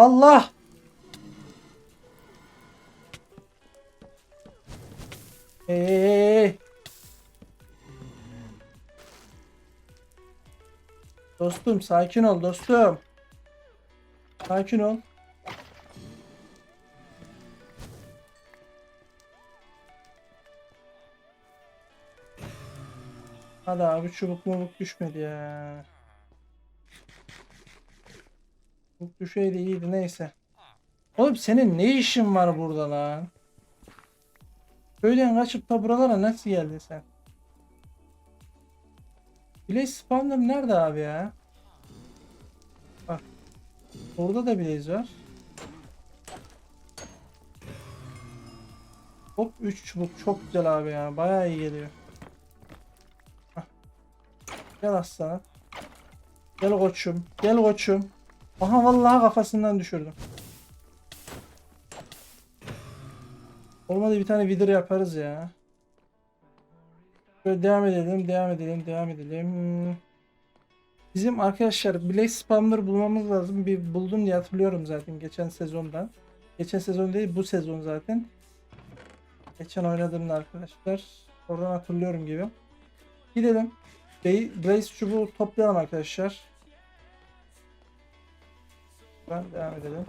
Allah! Hey! Dostum sakin ol dostum. Sakin ol. Hadi abi çubuk mubuk düşmedi ya. Düşeydi iyiydi neyse. Oğlum senin ne işin var burada lan? Köyden kaçıp da buralara nasıl geldin sen? Blaze spawner nerede abi ya? Bak. Orada da Blaze var. Hop 3 çubuk çok güzel abi ya. Bayağı iyi geliyor. Gel aslanım. Gel koçum. Gel koçum. Aha vallahi kafasından düşürdüm. Olmadı bir tane vidir yaparız ya. Böyle devam edelim, devam edelim, devam edelim. Bizim arkadaşlar Blaze Spawner bulmamız lazım. Bir buldum diye hatırlıyorum zaten geçen sezondan. Geçen sezon değil bu sezon zaten. Geçen oynadığımda arkadaşlar. Oradan hatırlıyorum gibi. Gidelim. Bla- Blaze çubuğu toplayalım arkadaşlar. Ben devam edelim.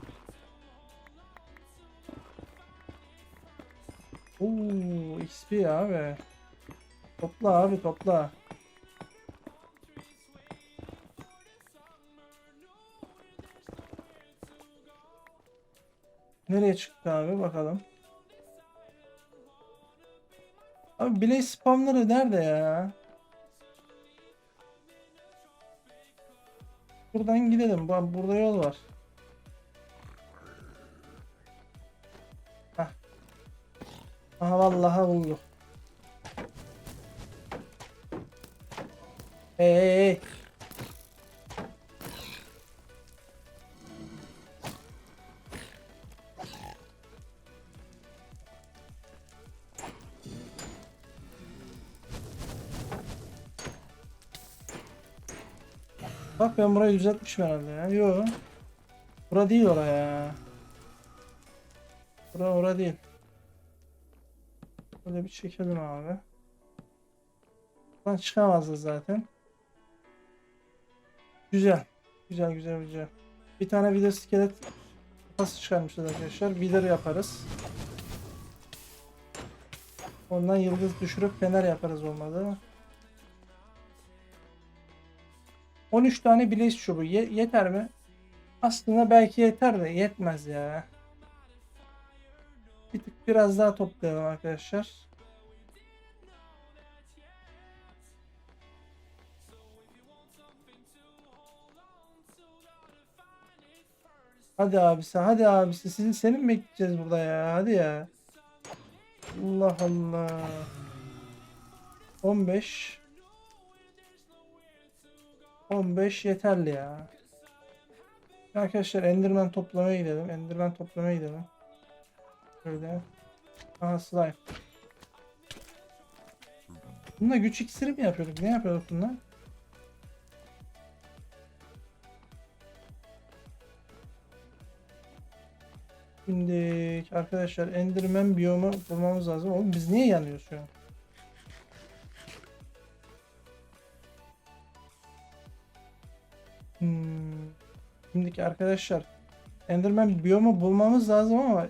Oo, XP abi. Topla abi topla. Nereye çıktı abi bakalım. Abi Blaze spamları nerede ya? Buradan gidelim. Burada yol var. Aha vallahi bulduk. Hey hey hey. Bak ben burayı düzeltmişim herhalde ya. Yo. Bura değil oraya. Bura ora değil. Böyle bir çekelim abi. Buradan çıkamazdı zaten. Güzel. Güzel güzel güzel. Bir tane vida iskelet kafası çıkarmışız arkadaşlar. Vidir yaparız. Ondan yıldız düşürüp fener yaparız olmadı. 13 tane blaze çubuğu Ye- yeter mi? Aslında belki yeter de yetmez ya. Biraz daha toplayalım arkadaşlar. Hadi abisi, hadi abisi. Sizin senin mi bekleyeceğiz burada ya? Hadi ya. Allah Allah. 15 15 yeterli ya. Arkadaşlar Enderman toplamaya gidelim. Enderman toplamaya gidelim. Şöyle. Aha slime. Bununla güç iksiri mi yapıyorduk? Ne yapıyorduk bununla? Şimdi arkadaşlar Enderman biyomu bulmamız lazım. Oğlum biz niye yanıyoruz şu an? Hmm. Şimdiki arkadaşlar Enderman biyomu bulmamız lazım ama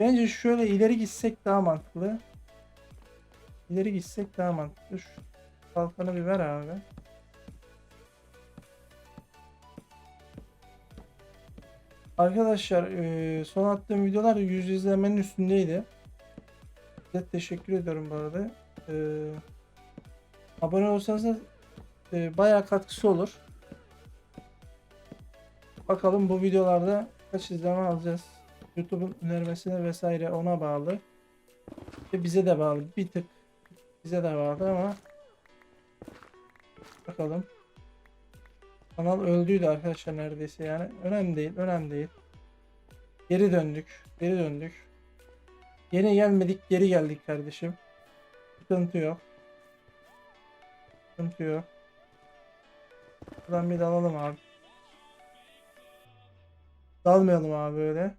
bence şöyle ileri gitsek daha mantıklı. İleri gitsek daha mantıklı. Şu kalkanı bir ver abi. Arkadaşlar eee, son attığım videolar 100 izlemenin üstündeydi. Size teşekkür ediyorum bu arada. Eee, abone olsanız da eee, bayağı katkısı olur. Bakalım bu videolarda kaç izleme alacağız. YouTube'un önermesine vesaire ona bağlı. Ve bize de bağlı. Bir tık bize de bağlı ama bakalım. Kanal öldüydü arkadaşlar neredeyse yani. Önemli değil, önemli değil. Geri döndük, geri döndük. Yeni gelmedik, geri geldik kardeşim. Sıkıntı yok. Sıkıntı yok. Buradan bir de alalım abi. Dalmayalım abi öyle.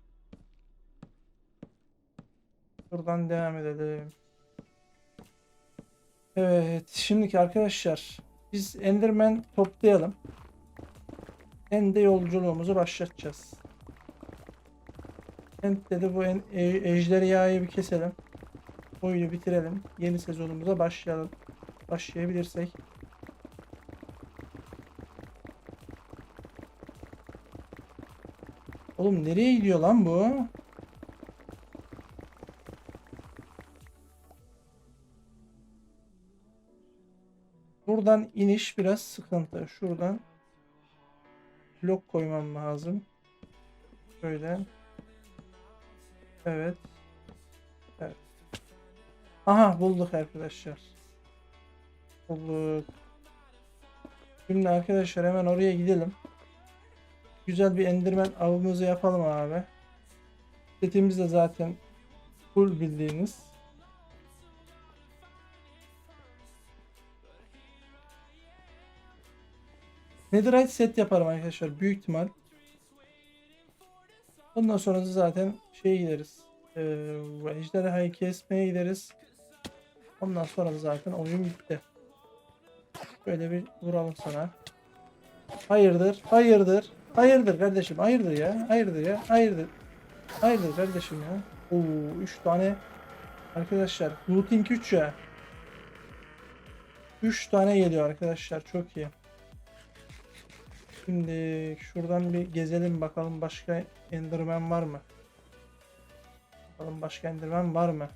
Buradan devam edelim. Evet, şimdiki arkadaşlar biz Enderman toplayalım. Ende yolculuğumuzu başlatacağız. End'de de bu en, e, ejderhayı bir keselim. Oyunu bitirelim. Yeni sezonumuza başlayalım. Başlayabilirsek. Oğlum nereye gidiyor lan bu? Buradan iniş biraz sıkıntı. Şuradan blok koymam lazım. Şöyle. Evet. Evet. Aha bulduk arkadaşlar. Bulduk. Şimdi arkadaşlar hemen oraya gidelim. Güzel bir endirmen avımızı yapalım abi. Setimiz de zaten full bildiğiniz. Netherite set yaparım arkadaşlar büyük ihtimal. Ondan sonra zaten şey gideriz. Ee, ejderhayı kesmeye gideriz. Ondan sonra zaten oyun bitti. Böyle bir vuralım sana. Hayırdır? Hayırdır? Hayırdır kardeşim? Hayırdır ya? Hayırdır ya? Hayırdır? Hayırdır kardeşim ya? Oo 3 tane arkadaşlar. Looting 3 ya. 3 tane geliyor arkadaşlar. Çok iyi. Şimdi şuradan bir gezelim bakalım başka Enderman var mı? Bakalım başka Enderman var mı?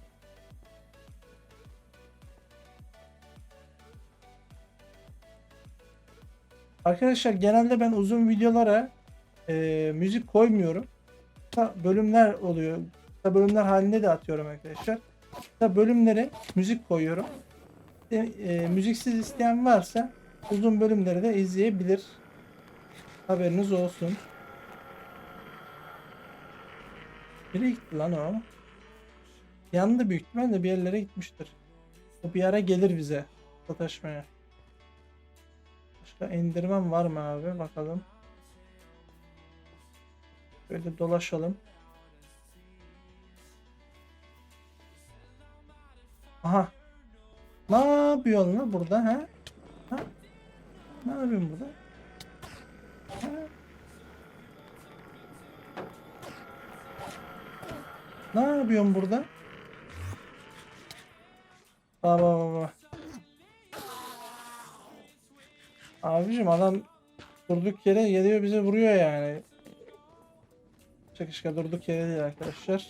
Arkadaşlar genelde ben uzun videolara e, müzik koymuyorum. Kısa bölümler oluyor. Kısa bölümler halinde de atıyorum arkadaşlar. Kısa bölümlere müzik koyuyorum. E, e, müziksiz isteyen varsa uzun bölümleri de izleyebilir. Haberiniz olsun. Nereye gitti lan o? Yandı büyük ihtimalle bir yerlere gitmiştir. O bir ara gelir bize sataşmaya. Başka endirmen var mı abi? Bakalım. Böyle dolaşalım. Aha. Ne yapıyorsun lan burada ha? ha? Ne yapıyorsun burada? Ne yapıyorsun burada? Baba baba. Abicim adam durduk yere geliyor bize vuruyor yani. Çakışka durduk yere değil arkadaşlar.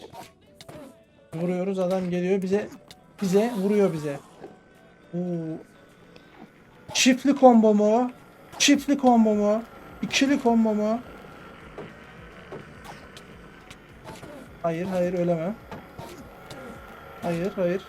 Vuruyoruz adam geliyor bize bize vuruyor bize. Oo. Çiftli combo mu? Çiftli combo mu? İkili combo mu? Hayır hayır ölemem. Hayır hayır.